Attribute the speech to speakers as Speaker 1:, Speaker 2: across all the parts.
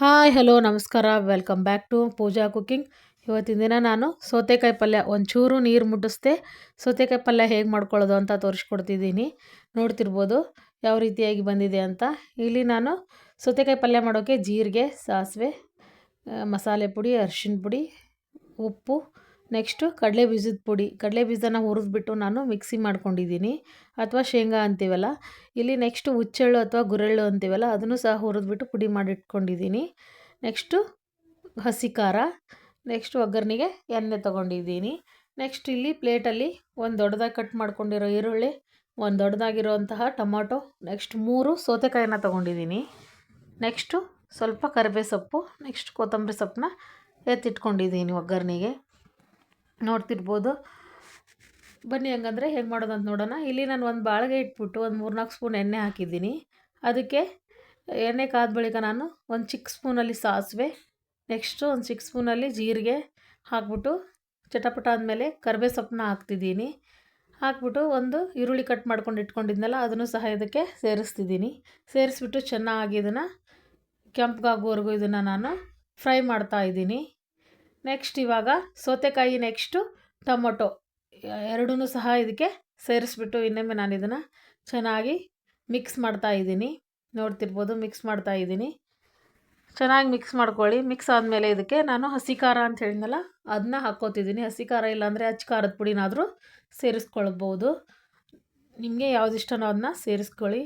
Speaker 1: Hi, hello, ನಮಸ್ಕಾರ. Welcome back to Pooja cooking ಇವತ್ತಿನ ದಿನ ನಾನು ಸೌತೆಕಾಯಿ ಪಲ್ಯ, ಒಂಚೂರು ನೀರು ಮುಟ್ಟಿಸ್ದೆ. ಸೌತೆಕಾಯಿ ಪಲ್ಯ ಹೇಗೆ ಮಾಡ್ಕೊಳ್ಳೋದು ಅಂತ ತೋರಿಸ್ಕೊಡ್ತಿದ್ದೀನಿ. ನೋಡ್ತಿರ್ಬೋದು ಯಾವ ರೀತಿಯಾಗಿ ಬಂದಿದೆ ಅಂತ. ಇಲ್ಲಿ ನಾನು ಸೌತೆಕಾಯಿ ಪಲ್ಯ ಮಾಡೋಕ್ಕೆ ಜೀರಿಗೆ, ಸಾಸಿವೆ ಮಸಾಲೆ ಪುಡಿ ಅರಿಶಿನ ಪುಡಿ, ಉಪ್ಪು ನೆಕ್ಸ್ಟು ಕಡಲೆ ಬೀಜದ ಪುಡಿ. ಕಡಲೆ ಬೀಜನ ಹುರಿದ್ಬಿಟ್ಟು ನಾನು ಮಿಕ್ಸಿ ಮಾಡ್ಕೊಂಡಿದ್ದೀನಿ. ಅಥವಾ ಶೇಂಗಾ ಅಂತೀವಲ್ಲ. ಇಲ್ಲಿ ನೆಕ್ಸ್ಟು ಹುಚ್ಚೆಳ್ಳು ಅಥವಾ ಗುರೆಳ್ಳು ಅಂತೀವಲ್ಲ, ಅದನ್ನು ಸಹ ಹುರಿದ್ಬಿಟ್ಟು ಪುಡಿ ಮಾಡಿಟ್ಕೊಂಡಿದ್ದೀನಿ. ನೆಕ್ಸ್ಟು ಹಸಿ ಖಾರ. ನೆಕ್ಸ್ಟ್ ಒಗ್ಗರಣೆಗೆ ಎಣ್ಣೆ ತೊಗೊಂಡಿದ್ದೀನಿ. ನೆಕ್ಸ್ಟ್ ಇಲ್ಲಿ ಪ್ಲೇಟಲ್ಲಿ ಒಂದು ದೊಡ್ಡದಾಗಿ ಕಟ್ ಮಾಡ್ಕೊಂಡಿರೋ ಈರುಳ್ಳಿ, ಒಂದು ದೊಡ್ಡದಾಗಿರುವಂತಹ ಟೊಮಾಟೊ, ನೆಕ್ಸ್ಟ್ ಮೂರು ಸೌತೆಕಾಯಿನ ತೊಗೊಂಡಿದ್ದೀನಿ. ನೆಕ್ಸ್ಟು ಸ್ವಲ್ಪ ಕರಿಬೇ ಸೊಪ್ಪು ನೆಕ್ಸ್ಟ್ ಕೊತ್ತಂಬರಿ ಸೊಪ್ಪನ್ನ ಎತ್ತಿಟ್ಕೊಂಡಿದ್ದೀನಿ ಒಗ್ಗರಣೆಗೆ. ನೋಡ್ತಿರ್ಬೋದು. ಬನ್ನಿ ಹಂಗಂದ್ರೆ ಹೆಂಗೆ ಮಾಡೋದು ಅಂತ ನೋಡೋಣ. ಇಲ್ಲಿ ನಾನು ಒಂದು ಬಾಳಿಗೆ ಇಟ್ಬಿಟ್ಟು ಒಂದು ಮೂರು ನಾಲ್ಕು ಸ್ಪೂನ್ ಎಣ್ಣೆ ಹಾಕಿದ್ದೀನಿ. ಅದಕ್ಕೆ ಎಣ್ಣೆ ಕಾದ ಬಳಿಕ ನಾನು ಒಂದು ಚಿಕ್ಕ ಸ್ಪೂನಲ್ಲಿ ಸಾಸಿವೆ, ನೆಕ್ಸ್ಟು ಒಂದು ಚಿಕ್ಕ ಸ್ಪೂನಲ್ಲಿ ಜೀರಿಗೆ ಹಾಕ್ಬಿಟ್ಟು ಚಟಪಟ ಆದಮೇಲೆ ಕರಿಬೇ ಸೊಪ್ಪನ್ನ ಹಾಕ್ತಿದ್ದೀನಿ. ಹಾಕ್ಬಿಟ್ಟು ಒಂದು ಈರುಳ್ಳಿ ಕಟ್ ಮಾಡ್ಕೊಂಡು ಇಟ್ಕೊಂಡಿದ್ನಲ್ಲ, ಅದನ್ನು ಸಹ ಇದಕ್ಕೆ ಸೇರಿಸ್ತಿದ್ದೀನಿ. ಸೇರಿಸ್ಬಿಟ್ಟು ಚೆನ್ನಾಗಿ ಇದನ್ನು ಕೆಂಪಗಾಗೋವರೆಗೂ ಇದನ್ನು ನಾನು ಫ್ರೈ ಮಾಡ್ತಾ ಇದ್ದೀನಿ. ನೆಕ್ಸ್ಟ್ ಇವಾಗ ಸೌತೆಕಾಯಿ ನೆಕ್ಸ್ಟು ಟೊಮೊಟೊ. ಎರಡೂ ಸಹ ಇದಕ್ಕೆ ಸೇರಿಸ್ಬಿಟ್ಟು ಇನ್ನೊಮ್ಮೆ ನಾನು ಇದನ್ನು ಚೆನ್ನಾಗಿ ಮಿಕ್ಸ್ ಮಾಡ್ತಾ ಇದ್ದೀನಿ. ನೋಡ್ತಿರ್ಬೋದು ಮಿಕ್ಸ್ ಮಾಡ್ತಾ ಇದ್ದೀನಿ. ಚೆನ್ನಾಗಿ ಮಿಕ್ಸ್ ಮಾಡ್ಕೊಳ್ಳಿ. ಮಿಕ್ಸ್ ಆದಮೇಲೆ ಇದಕ್ಕೆ ನಾನು ಹಸಿ ಖಾರ ಅಂತ ಹೇಳಿದ್ನಲ್ಲ ಅದನ್ನ ಹಾಕ್ಕೋತಿದ್ದೀನಿ. ಹಸಿ ಖಾರ ಇಲ್ಲಾಂದರೆ ಅಚ್ಚ ಖಾರದ ಪುಡಿನಾದರೂ ಸೇರಿಸ್ಕೊಳ್ಬೋದು. ನಿಮಗೆ ಯಾವುದಿಷ್ಟನೋ ಅದನ್ನ ಸೇರಿಸ್ಕೊಳ್ಳಿ.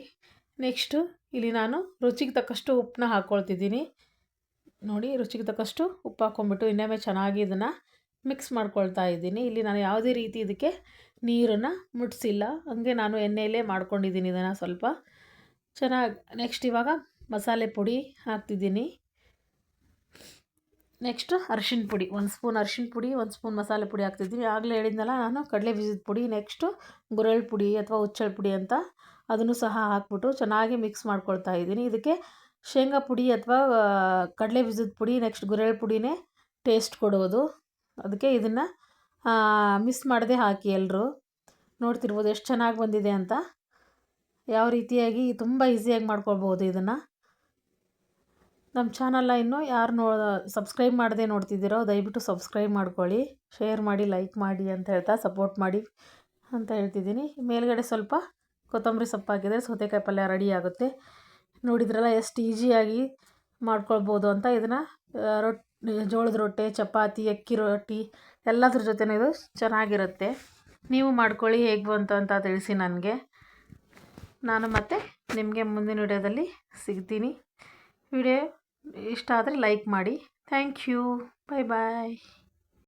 Speaker 1: ನೆಕ್ಸ್ಟು ಇಲ್ಲಿ ನಾನು ರುಚಿಗೆ ತಕ್ಕಷ್ಟು ಉಪ್ಪನ್ನ ಹಾಕ್ಕೊಳ್ತಿದ್ದೀನಿ. ನೋಡಿ ರುಚಿಗೆ ತಕ್ಕಷ್ಟು ಉಪ್ಪು ಹಾಕ್ಕೊಂಬಿಟ್ಟು ಇನ್ನೊಮ್ಮೆ ಚೆನ್ನಾಗಿ ಇದನ್ನು ಮಿಕ್ಸ್ ಮಾಡ್ಕೊಳ್ತಾ ಇದ್ದೀನಿ. ಇಲ್ಲಿ ನಾನು ಯಾವುದೇ ರೀತಿ ಇದಕ್ಕೆ ನೀರನ್ನು ಮುಟ್ಟಿಸಿಲ್ಲ ಹಾಗೆ ನಾನು ಎಣ್ಣೆಯಲ್ಲೇ ಮಾಡ್ಕೊಂಡಿದ್ದೀನಿ ಇದನ್ನು ಸ್ವಲ್ಪ. ಚೆನ್ನಾಗಿ ನೆಕ್ಸ್ಟ್ ಇವಾಗ ಮಸಾಲೆ ಪುಡಿ ಹಾಕ್ತಿದ್ದೀನಿ. ನೆಕ್ಸ್ಟು ಅರ್ಶಿನ ಪುಡಿ, ಒಂದು ಸ್ಪೂನ್ ಅರ್ಶಿನ ಪುಡಿ, ಒಂದು ಸ್ಪೂನ್ ಮಸಾಲೆ ಪುಡಿ ಹಾಕ್ತಿದ್ದೀನಿ. ಆಗಲೇ ಹೇಳಿದ್ನಲ್ಲ ನಾನು ಕಡಲೆ ಬೀಜದ ಪುಡಿ ನೆಕ್ಸ್ಟು ಗುರಳ್ ಪುಡಿ ಅಥವಾ ಹುಚ್ಚಳ ಪುಡಿ ಅಂತ ಅದನ್ನು ಸಹ ಹಾಕ್ಬಿಟ್ಟು ಚೆನ್ನಾಗಿ ಮಿಕ್ಸ್ ಮಾಡ್ಕೊಳ್ತಾ ಇದ್ದೀನಿ. ಇದಕ್ಕೆ ಶೇಂಗಾ ಪುಡಿ ಅಥವಾ ಕಡಲೆ ಬೀಜದ ಪುಡಿ ನೆಕ್ಸ್ಟ್ ಗುರೆಳ್ಳು ಪುಡಿನೇ ಟೇಸ್ಟ್ ಕೊಡೋದು. ಅದಕ್ಕೆ ಇದನ್ನು ಮಿಸ್ ಮಾಡದೆ ಹಾಕಿ ಎಲ್ಲರೂ ನೋಡ್ತಿರ್ಬೋದು ಎಷ್ಟು ಚೆನ್ನಾಗಿ ಬಂದಿದೆ ಅಂತ. ಯಾವ ರೀತಿಯಾಗಿ ತುಂಬ ಈಸಿಯಾಗಿ ಮಾಡ್ಕೊಳ್ಬೋದು ಇದನ್ನು. ನಮ್ಮ ಚಾನಲ್ನ ಇನ್ನೂ ಯಾರು ನೋ ಸಬ್ಸ್ಕ್ರೈಬ್ ಮಾಡದೆ ನೋಡ್ತಿದ್ದೀರೋ, ದಯವಿಟ್ಟು ಸಬ್ಸ್ಕ್ರೈಬ್ ಮಾಡ್ಕೊಳ್ಳಿ. ಶೇರ್ ಮಾಡಿ ಲೈಕ್ ಮಾಡಿ ಅಂತ ಹೇಳ್ತಾ ಸಪೋರ್ಟ್ ಮಾಡಿ ಅಂತ ಹೇಳ್ತಿದ್ದೀನಿ. ಮೇಲ್ಗಡೆ ಸ್ವಲ್ಪ ಕೊತ್ತಂಬರಿ ಸೊಪ್ಪು ಹಾಕಿದರೆ ಸೌತೆಕಾಯಿ ಪಲ್ಯ ರೆಡಿ ಆಗುತ್ತೆ. ನೋಡಿದ್ರಲ್ಲ ಎಷ್ಟು ಈಜಿಯಾಗಿ ಮಾಡ್ಕೊಳ್ಬೋದು ಅಂತ. ಇದನ್ನು ರೊಟ್ಟಿ ಜೋಳದ ರೊಟ್ಟಿ, ಚಪಾತಿ, ಅಕ್ಕಿ ರೊಟ್ಟಿ, ಎಲ್ಲದ್ರ ಜೊತೆನೂ ಇದು ಚೆನ್ನಾಗಿರುತ್ತೆ. ನೀವು ಮಾಡ್ಕೊಳ್ಳಿ, ಹೇಗೆ ಬಂತು ಅಂತ ತಿಳಿಸಿ ನನಗೆ. ನಾನು ಮತ್ತೆ ನಿಮಗೆ ಮುಂದಿನ ವಿಡಿಯೋದಲ್ಲಿ ಸಿಗ್ತೀನಿ. ವಿಡಿಯೋ ಇಷ್ಟ ಆದರೆ ಲೈಕ್ ಮಾಡಿ. Thank you. Bye bye